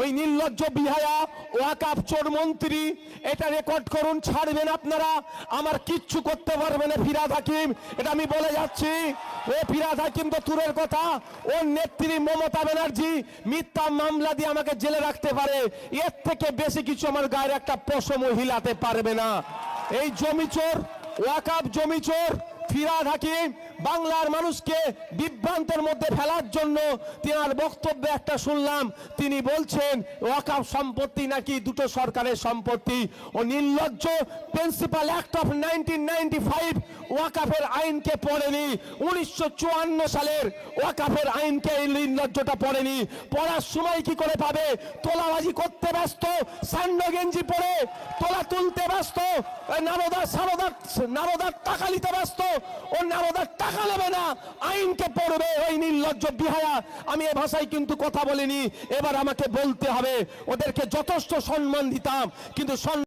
ওই নির্লজ্জ বিহায়া ওয়াকাপ চোর মন্ত্রী, এটা রেকর্ড করুন, ছাড়বেন আপনারা। আমার কিচ্ছু করতে পারবে না ফিরাদ হাকিম। এটা আমি বলে যাচ্ছি। ও ফিরাদ হাকিম তো তুরের কথা। ওর নেত্রী মমতা ব্যানার্জি, মিথ্যা মামলা দিয়ে আমাকে জেলে রাখতে পারে। এর থেকে বেশি কিছু আমার গায়ের একটা পশম হিলাতে পারবে না। এই জমি চোর ওয়াকাপ জমি চোর, ফিরাদ হাকিম বাংলার মানুষকে বিভ্রান্তের মধ্যে ফেলার জন্য তিনার বক্তব্যে একটা শুনলাম। তিনি বলছেন ওয়াকাফ সম্পত্তি নাকি দুটো সরকারের সম্পত্তি? ও নির্লজ্জ, principal act of nineteen ninety five ওয়াকাফের আইনকে পড়েনি। উনিশশো চুয়ান্ন সালের ওয়াকাফের আইনকে এই নির্লজ্জটা পড়েনি। পড়ার সময় কি করে পাবে? তোলাবাজি করতে ব্যস্ত, সান্ড গেঞ্জি পরে তোলা তুলতে ব্যস্ত নারদার সারদার নারদার টাকা নিতে ব্যস্ত, ও নারদার টাকা নেবে না, আইনকে পড়বে ওই নির্লজ্জ বিহায়া। আমি এ ভাষায় কিন্তু কথা বলিনি, এবার আমাকে বলতে হবে, ওদেরকে যথেষ্ট সম্মান দিতাম, কিন্তু